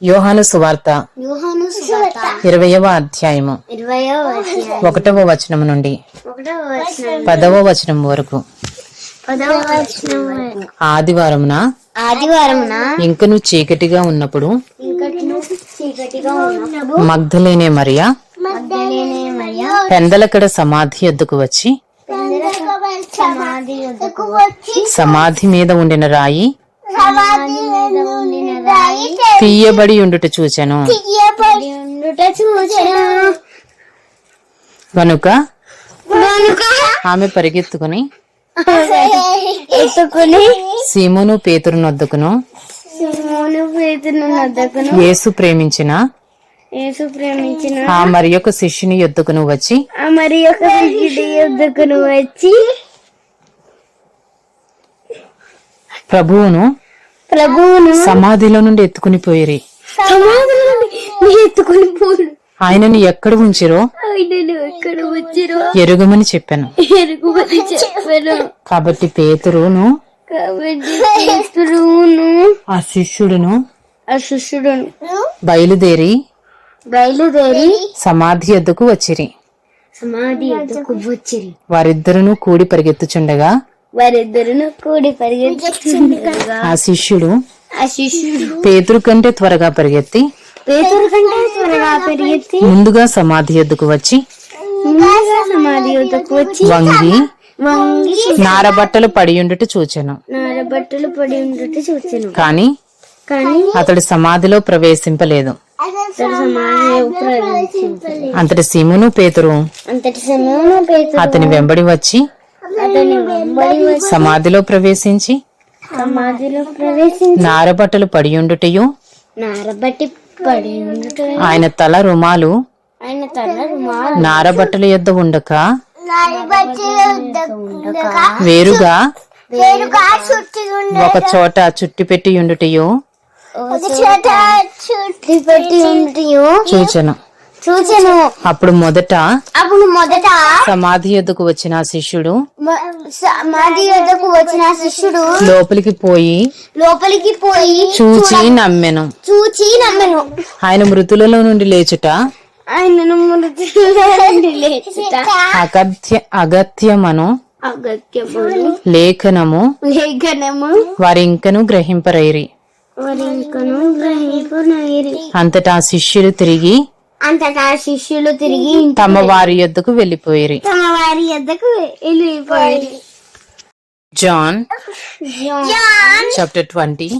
యోహాను సువార్త ఇరవయవ అధ్యాయము. ఒకటవ వచనము నుండి వచనం పదవ వచనం వరకు. వచనం. ఆదివారమున ఆదివారమున ఇంకను చీకటిగా ఉన్నప్పుడు మగ్ధలేనే మరియా పెందలకడ సమాధి ఎద్దుకు వచ్చి సమాధి మీద ఉండిన రాయి తీయబడి ఉండుట చూచెను. కనుక ఆమె పరిగెత్తుకుని సీమును పేతును నద్దకును యేసు ప్రేమించిన యేసు ప్రేమించిన ఆ మరి యొక్క శిష్యుని యొద్దకును వచ్చి. ఆ మరి ఒక శిష్యుడి యొద్దకును వచ్చి ప్రభువును ప్రభువును సమాధిలో నుండి ఎత్తుకుని పోయిరి. సమాధిని ఎత్తుకుని ఆయనను ఎక్కడ ఉంచిరో ఎక్కడ ఎరుగమని చెప్పాను. ఎరుగుమని చెప్పాను. కాబట్టి పేతురును కాబట్టి పేతురును ఆ శిష్యుడును ఆ శిష్యుడును బయలుదేరి బయలుదేరి సమాధి ఎద్దుకు వచ్చిరి. సమాధి ఎద్దుకు వచ్చిరి. వారిద్దరును కూడి పరిగెత్తుచుండగా వారిద్దరును కూడి పరిగెత్తుతుండగా ఆ శిష్యుడు ఆ శిష్యుడు పేతురు కంటే త్వరగా పరిగెత్తి పేతురు కంటే త్వరగా పరిగెత్తి ముందుగా సమాధి ఎద్దుకు వచ్చి ముందుగా సమాధి యొద్దకు వచ్చి వంగి వంగి నారబట్టలు పడియుండుట చూచెను. నార బట్టలు పడి ఉండట చూచాను. కాని కానీ అతడు సమాధిలో ప్రవేశింపలేదు. అంతటి సీమును పేతురు అంతటి సమయంలో పేతురు అతని వెంబడి వచ్చి సమాధిలో ప్రవేశించి సమాధిలో ప్రవేశించి నారబట్టలు పడియుండుటయు నారబట్టి పడి ఉండట ఆయన తల రుమాలు? ఆయన తల రుమాలు. నారబట్టల యొద్ద ఉండక? వేరుగా? వేరుగా చుట్టి ఒక చోట చుట్టి పెట్టి ఉండుటయు? ఒక చోట చుట్టి పెట్టి ఉండటయు. చూచెను చూచెను. అప్పుడు మొదట అప్పుడు మొదట సమాధి యొద్దకు వచ్చిన శిష్యుడు సమాధి వద్దకు వచ్చిన శిష్యుడు లోపలికి పోయి లోపలికి పోయి చూచి నమ్మెను. చూచి నమ్మను. ఆయన మృతులలో నుండి లేచుట? ఆయనను మృతుల నుండి లేచుట. అగత్య అగత్యమను లేఖనము లేఖనము వారి ఇంకను గ్రహింపరైరి. అంతటా శిష్యులు తిరిగి అంతటా శిష్యులు తిరిగి తమ వారి యొద్దకు వెళ్ళిపోయిరి తమ వారి వద్దకు వెళ్ళిపోయి John John chapter twenty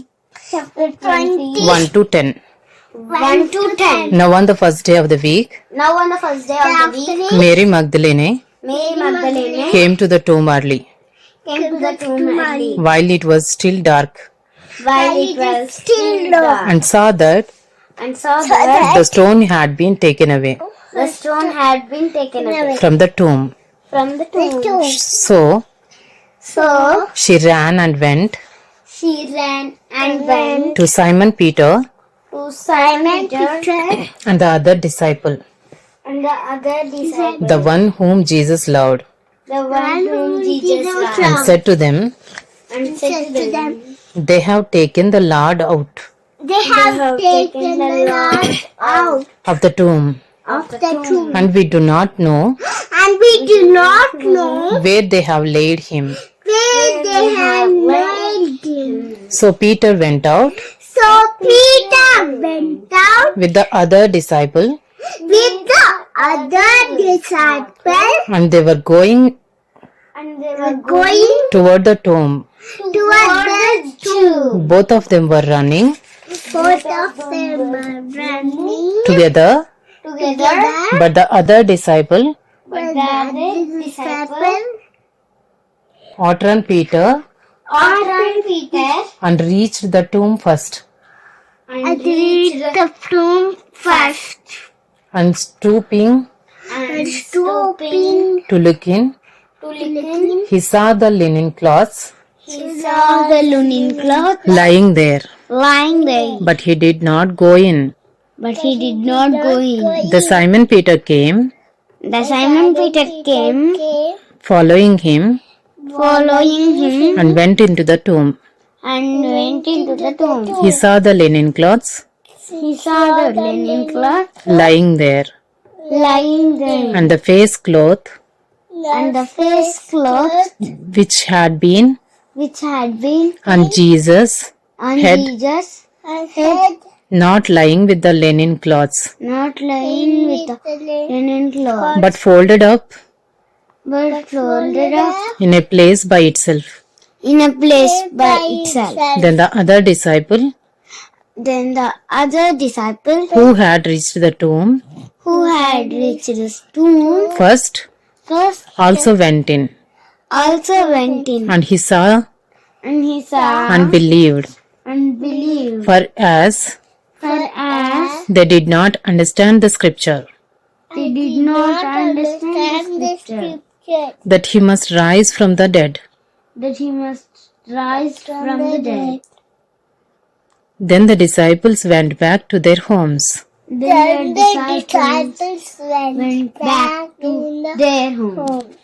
chapter 20 one to ten 1 to 10 Now on the first day of the week, now on the first day of the week Mary Magdalene Mary Magdalene came to the tomb early, came to the tomb early while it was still dark, while it was still dark and saw that and saw that the stone had been taken away. Oh, the stone had been taken away. from the tomb. from the tomb. So So she ran and went she ran and went to Simon Peter to Simon Peter and the other disciple, and the other disciple, the one whom Jesus loved, the one whom Jesus loved, and said to them, and said to them, They have taken the Lord out They have taken the Lord out of the tomb, of the tomb, and we do not know and we do not know where they have laid him. where they have laid him. So Peter went out So Peter went out with the other disciple, with the other disciple, and they were going and they were going toward the tomb. toward the tomb. Both of them were running Both of them were running together, together, but the other disciple? But the other disciple? Peter. Outrun Peter. And reached the tomb first. and reached the tomb first. And stooping? And stooping. To look in, to listen, he saw the linen cloths he saw the linen cloth. lying there, lying there, but he did not go in. but he did not go in. The Simon Peter came, The Simon Peter came, following him, following him, and went into the tomb. and went into the tomb. He saw the linen cloths he saw the linen cloth lying there, lying there, and the face cloth and the face cloth which had been which had been on Jesus, on Head. Jesus' head, not lying with the linen cloths, not lying with the linen cloth, but folded up but folded up in a place by itself. in a place by itself. Then the other disciple Then the other disciple who had reached the tomb who had reached the tomb first first also went in, also went in and he saw and he saw and believed. And believed. For as For as they did not understand the scripture, they did not understand the scripture that he must rise from the dead. that he must rise from the dead. Then the disciples went back to their homes. Then the disciples went back to their home.